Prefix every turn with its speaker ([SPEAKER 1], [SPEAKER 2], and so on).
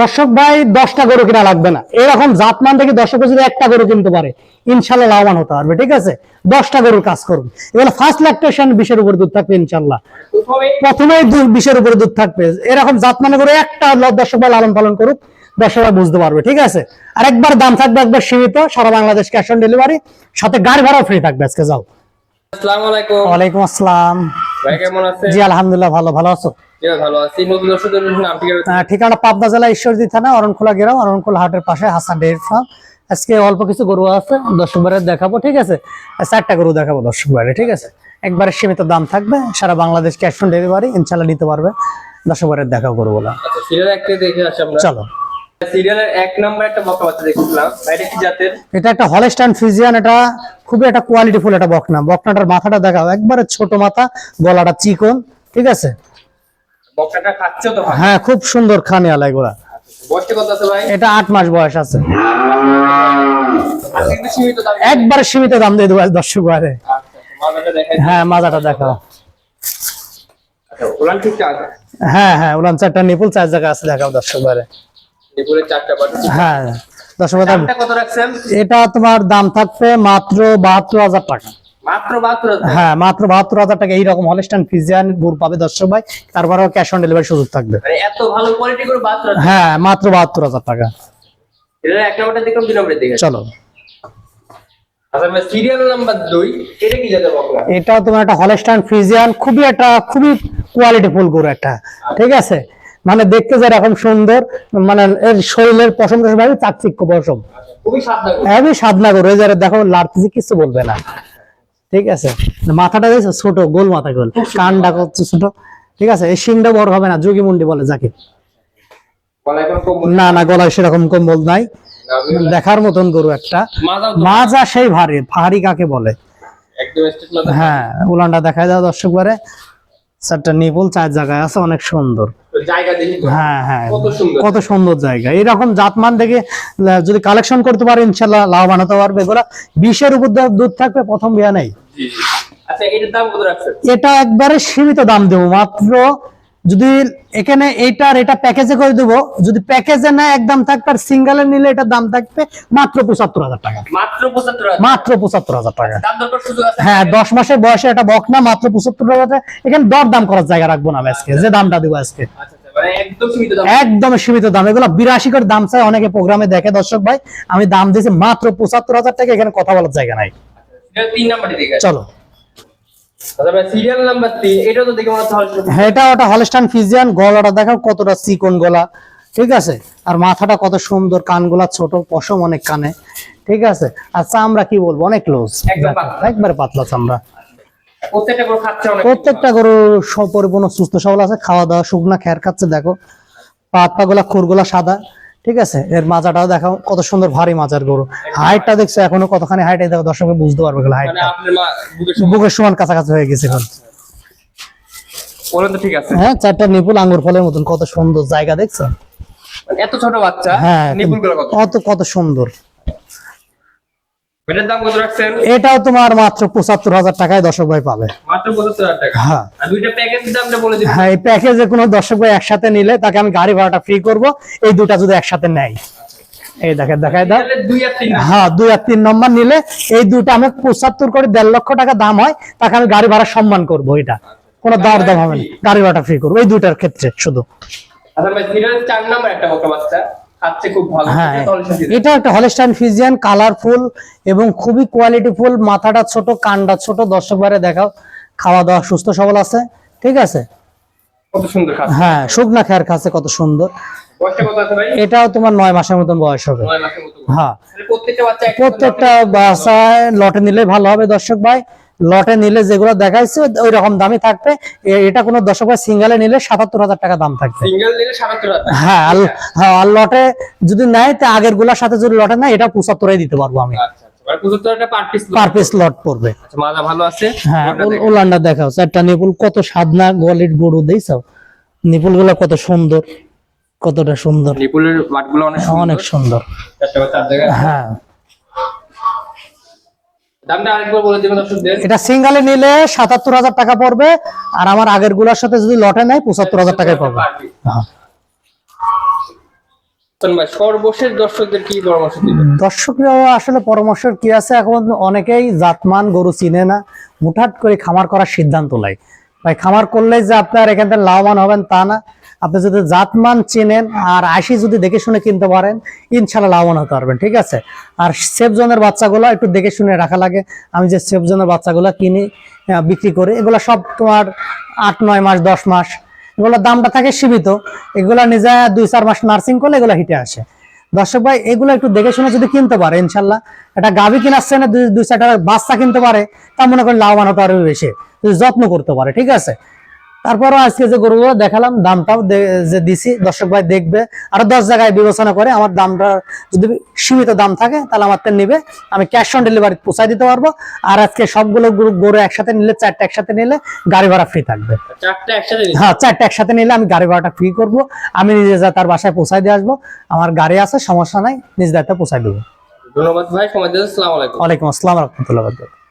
[SPEAKER 1] দর্শক ভাই দশটা গরু কিনা লাগবে না। এরকম জাতমান থেকে দর্শক যদি একটা গরু কিনতে পারে ইনশাল্লাহ লাভবান হতে পারবে ঠিক আছে? দশটা গরুর কাজ করুন। এগুলো ফার্স্ট ল্যাকটেশন বিশের উপর দুধ থাকবে ইনশাল্লাহ।
[SPEAKER 2] প্রথমে
[SPEAKER 1] বিশের উপরে দুধ থাকবে। এরকম জাতমানে করে একটা দর্শক ভাই লালন পালন করুক দর্শক ভাই বুঝতে পারবে ঠিক আছে? আর একবার দাম থাকবে একবার সীমিত সারা বাংলাদেশ ক্যাশ অন ডেলিভারি সাথে গাড়ি ভাড়াও ফ্রি থাকবে আজকে যাও।
[SPEAKER 2] আসসালামু আলাইকুম।
[SPEAKER 1] ওয়ালাইকুম আসসালাম।
[SPEAKER 2] ভাই কেমন আছেন?
[SPEAKER 1] জি আলহামদুলিল্লাহ ভালো ভালো আছো?
[SPEAKER 2] ভালো আছি। নতুন দর্শকদের নাম ঠিক
[SPEAKER 1] ঠিকানা পাবনা জেলা ঈশ্বরদী থানা অরণখোলা গ্রাম অরণখোলা হাটের পাশে হাসান ডেয়ারি ফার্ম। আজকে অল্প কিছু গরু আছে দর্শক বারে দেখাবো ঠিক আছে? চারটা গরু দেখাবো দর্শক বারে ঠিক আছে? একবারে সীমিত দাম থাকবে সারা বাংলাদেশ ক্যাশ অন ডেলিভারি ইনশাল্লাহ নিতে পারবে। দর্শক বারে বলা
[SPEAKER 2] দেখে আসি আমরা।
[SPEAKER 1] চলো।
[SPEAKER 2] সিরিয়ালের এক নাম্বার একটা বকা বাচ্চা দেখছিলাম। এটা কি জাতের?
[SPEAKER 1] এটা একটা হলস্টাইন এটা খুবই একটা কোয়ালিটি ফুল একটা বকনা। বকনাটার মাথাটা দেখাও একবারে ছোট মাথা গলাটা চিকন ঠিক আছে?
[SPEAKER 2] বকটাটা খাচ্ছে তো
[SPEAKER 1] হ্যাঁ খুব সুন্দর খানে আলাই গোড়া
[SPEAKER 2] বয়সটা কত আছে ভাই?
[SPEAKER 1] এটা আট মাস বয়স আছে। একবারে সীমিত দাম দিয়ে দেবো দর্শক বারে
[SPEAKER 2] আচ্ছা
[SPEAKER 1] হ্যাঁ মাজাটা দেখাও।
[SPEAKER 2] আচ্ছা
[SPEAKER 1] হ্যাঁ হ্যাঁ উলান চারটা নিপুল চার জায়গা আছে দেখাও দর্শক
[SPEAKER 2] বাটি
[SPEAKER 1] হ্যাঁ দর্শক এটা তোমার দাম থাকবে মাত্র বাহাত্তর হাজার টাকা। হ্যাঁ মাত্র বাহাত্তর হাজার টাকা। এইরকম হলস্টাইন ফিজিয়ান গুড় পাবে দর্শক ভাই। তারপরেও ক্যাশ অন ডেলিভারি সুযোগ থাকবে।
[SPEAKER 2] মানে এত ভালো কোয়ালিটি করে
[SPEAKER 1] হ্যাঁ মাত্র বাহাত্তর হাজার টাকা।
[SPEAKER 2] এক নাম্বারটা দেখলাম দুই নাম্বারে দেখে
[SPEAKER 1] চলো।
[SPEAKER 2] আচ্ছা এটা
[SPEAKER 1] তোমার একটা ফ্রিজিয়ান খুবই একটা খুবই কোয়ালিটি ফুল গরু একটা। ঠিক আছে? মানে দেখতে যেরকম সুন্দর মানে এর শরীরের পশম চাকচিক্য পশম।
[SPEAKER 2] খুবই সাদা গরু।
[SPEAKER 1] যারা দেখো লাড়তেছি কিছু বলবে না। ঠিক আছে? মাথাটা দেখছ? ছোট গোল মাথা গোল। কানটা করছে ছোট? ঠিক আছে? এই শিংটা বড় হবে না যোগী মুন্ডি বলে যাকে। না না গলায় সেরকম কম্বল নাই। দেখার মতন গরু একটা। মাজা সেই ভারী ভারী কাকে বলে? হ্যাঁ উলানটা দেখা যায় দর্শক বারে। চারটা নিপুল চার জায়গায় আছে অনেক সুন্দর। হ্যাঁ হ্যাঁ।
[SPEAKER 2] কত সুন্দর।
[SPEAKER 1] জায়গা। এরকম জাতমান দেখে যদি কালেকশন করতে পারে ইনশাল্লাহ লাভবান হতে পারবে। এগুলা বিশের উপর দুধ থাকবে প্রথম বিয়া নেই।
[SPEAKER 2] আচ্ছা এটার দাম কত রাখছেন?
[SPEAKER 1] এটা একবারে সীমিত দাম দেবো মাত্র যদি এখানে এইটা আর এটা প্যাকেজে করে দেবো যদি প্যাকেজে না একদম থাকবে আর সিঙ্গেলে নিলে এটার দাম থাকবে মাত্র পঁচাত্তর হাজার টাকা।
[SPEAKER 2] মাত্র পঁচাত্তর হাজার?
[SPEAKER 1] টাকা। হ্যাঁ দশ মাসের বয়সে এটা বক না মাত্র পঁচাত্তর হাজার টাকা। এখানে দর দাম করার জায়গা রাখব না আমি আজকে যে দামটা দেবো আজকে।
[SPEAKER 2] আচ্ছা আচ্ছা, মানে একদম সীমিত দাম
[SPEAKER 1] এগুলো বিরাশি করে দাম চাই অনেকে প্রোগ্রামে দেখে দর্শক ভাই। আমি দাম দিয়েছি মাত্র পঁচাত্তর হাজার টাকা এখানে কথা বলার জায়গা নাই।
[SPEAKER 2] তিন নাম্বারটি দেখে
[SPEAKER 1] চলো।
[SPEAKER 2] আচ্ছা ভাই সিরিয়াল নাম্বার তিন এটাও তো দেখে মনে হচ্ছে
[SPEAKER 1] হ্যাঁ, এটা ওটা হলস্টান ফিজিয়ান গলাটা দেখাও কতটা চিকন গলা। ঠিক আছে? আর মাথাটা কত সুন্দর কানগুলা ছোট পশম অনেক কানে। ঠিক আছে? আর চামড়া কি বলব অনেক ক্লোজ
[SPEAKER 2] পাতলা।
[SPEAKER 1] একবারে পাতলা চামড়া।
[SPEAKER 2] প্রত্যেকটা
[SPEAKER 1] গরু সুস্থ সবল আছে খাওয়া দাওয়া শুকনা খেয়ার খাচ্ছে দেখো। পা পা গুলা খুরগুলা সাদা। ঠিক আছে? এর মাজাটাও দেখো কত সুন্দর ভারী মাজার গরু। হাইটটা দেখছ এখনও কতখানি হাইট দেখো দর্শক বুঝতে পারবে
[SPEAKER 2] মানে
[SPEAKER 1] হাইটটা
[SPEAKER 2] বুকের সমান
[SPEAKER 1] কাছাকাছি হয়ে গেছে এখন।
[SPEAKER 2] ঠিক আছে।
[SPEAKER 1] হ্যাঁ চারটা নিপুল আঙ্গুর ফলের মতন কত সুন্দর জায়গা দেখছ?
[SPEAKER 2] মানে এত ছোট বাচ্চা
[SPEAKER 1] হ্যাঁ
[SPEAKER 2] কত
[SPEAKER 1] কত সুন্দর।
[SPEAKER 2] এটার দাম কত রাখছেন?
[SPEAKER 1] এটাও তোমার মাত্র পঁচাত্তর হাজার টাকায় দর্শক ভাই পাবে।
[SPEAKER 2] মাত্র পঁচাত্তর হাজার টাকা?
[SPEAKER 1] হ্যাঁ।
[SPEAKER 2] আর দুইটা প্যাকেজের দামটা বলে দিন।
[SPEAKER 1] হ্যাঁ এই প্যাকেজে কোনো দর্শক ভাই একসাথে নিলে তাকে আমি গাড়ি ভাড়াটা ফ্রি করব। এই দুটা যদি একসাথে নেয়। এই দেখে দেখায় দাও। হ্যাঁ দুই আর তিন নম্বর নিলে এই দুটা আমি পঁচাত্তর করে দেড় লক্ষ টাকা দাম হয় তাকে আমি গাড়ি ভাড়া সম্মান করব এটা। কোনো দর দাম হবে না। গাড়ি ভাড়াটা ফ্রি করব। এই দুইটার ক্ষেত্রে শুধু।
[SPEAKER 2] আচ্ছা ভাই চার নাম্বার একটা বাচ্চা খুব ভালো
[SPEAKER 1] হ্যাঁ
[SPEAKER 2] এটা
[SPEAKER 1] একটা হলস্টাইন ফিজিয়ান কালারফুল এবং খুবই কোয়ালিটি ফুল মাথাটা ছোট কানটা ছোট দর্শক বারে দেখাও। খাওয়া দাওয়া সুস্থ সবল আছে ঠিক আছে?
[SPEAKER 2] কত সুন্দর
[SPEAKER 1] হ্যাঁ শুকনা খেয়ার খাচ্ছে কত সুন্দর। এটাও তোমার নয় মাসের মতন বয়স হবে। হ্যাঁ।
[SPEAKER 2] প্রত্যেকটা বাচ্চা
[SPEAKER 1] বাসায় লটে নিলে ভালো হবে দর্শক ভাই। লটে নিলে যেগুলো দেখাইছে ওই রকম দামই থাকবে। এটা কোনো দর্শক ভাই সিঙ্গেলে নিলে সাতাত্তর হাজার টাকা দাম থাকবে। হ্যাঁ আর- হ্যাঁ আর লটে যদি নেয় তা আগেরগুলার সাথে যদি লটে নেয় এটা পঁচাত্তরে দিতে পারব আমি। দেখাও চারটা নিপুল কত গলির গরু দিয়েছ নিপুলগুলো কত সুন্দর কতটা সুন্দর।
[SPEAKER 2] নিপুলের অনেক সুন্দর। বা
[SPEAKER 1] হ্যাঁ
[SPEAKER 2] দামটা আরেকবার বলে দিবেন দর্শকদের
[SPEAKER 1] এটা সিঙ্গালে নিলে সাতাত্তর হাজার টাকা পড়বে আর আমার আগেরগুলার সাথে যদি লটে নেয় পঁচাত্তর হাজার টাকায়
[SPEAKER 2] piece।
[SPEAKER 1] হ্যাঁ।
[SPEAKER 2] হাসান ভাই সর্বশেষ দর্শকদের কি পরামর্শ
[SPEAKER 1] দর্শকরা আসলে পরামর্শ কি আছে এখন অনেকেই জাতমান গরু চিনে না। হুটহাট করে খামার করার সিদ্ধান্ত ভাই খামার করলে যে আপনার এখান থেকে লাভবান হবেন তা না। আপনি যদি জাতমান চেনেন আর আশি যদি দেখে শুনে কিনতে পারেন, ইনশাল্লাহ লাভবান হতে পারবেন, ঠিক আছে? আর সেফ জোনের বাচ্চাগুলো একটু দেখে শুনে রাখা লাগে। আমি যে সেফ জোনের বাচ্চাগুলো কিনি বিক্রি করি, এগুলো সব তোমার আট, নয় মাস, দশ মাস, এগুলোর দামটা থাকে সীমিত। এগুলো নিজে দুই, চার মাস নার্সিং করলে এগুলো হিটে আসে। দর্শক ভাই, এগুলো একটু দেখে শুনে যদি কিনতে পারে, ইনশাল্লাহ, একটা গাভি কিনাচ্ছে না দুই চারটা বাচ্চা কিনতে পারে, তা মনে করেন লাভবান হতে পারবে বেশি। যত্ন করতে পারে, ঠিক আছে? তারপরও আজকে যে গরুগুলো দেখালাম দামটাও যে দিছি দর্শক ভাই দেখবে। আরও দশ জায়গায় বিবেচনা করে আমার দামটা যদি সীমিত দাম থাকে তাহলে আমার নিবে। আমি ক্যাশ অন ডেলিভারি পৌঁছায় দিতে পারব। আর আজকে সবগুলো গরু- গরু একসাথে নিলে চারটা একসাথে নিলে গাড়ি ভাড়া ফ্রি থাকবে। হ্যাঁ চারটা একসাথে নিলে আমি গাড়ি ভাড়াটা ফ্রি করব। আমি নিজে যা তার বাসায় পৌঁছায় দিয়ে আসব। আমার গাড়ি আছে সমস্যা নাই নিজ দায়িত্বে পৌঁছায় দেবো।
[SPEAKER 2] ধন্যবাদ ভাই সময় দিয়েছেন আসসালামু আলাইকুম।
[SPEAKER 1] ওয়ালাইকুম আসসালাম রহমতুল্লাহ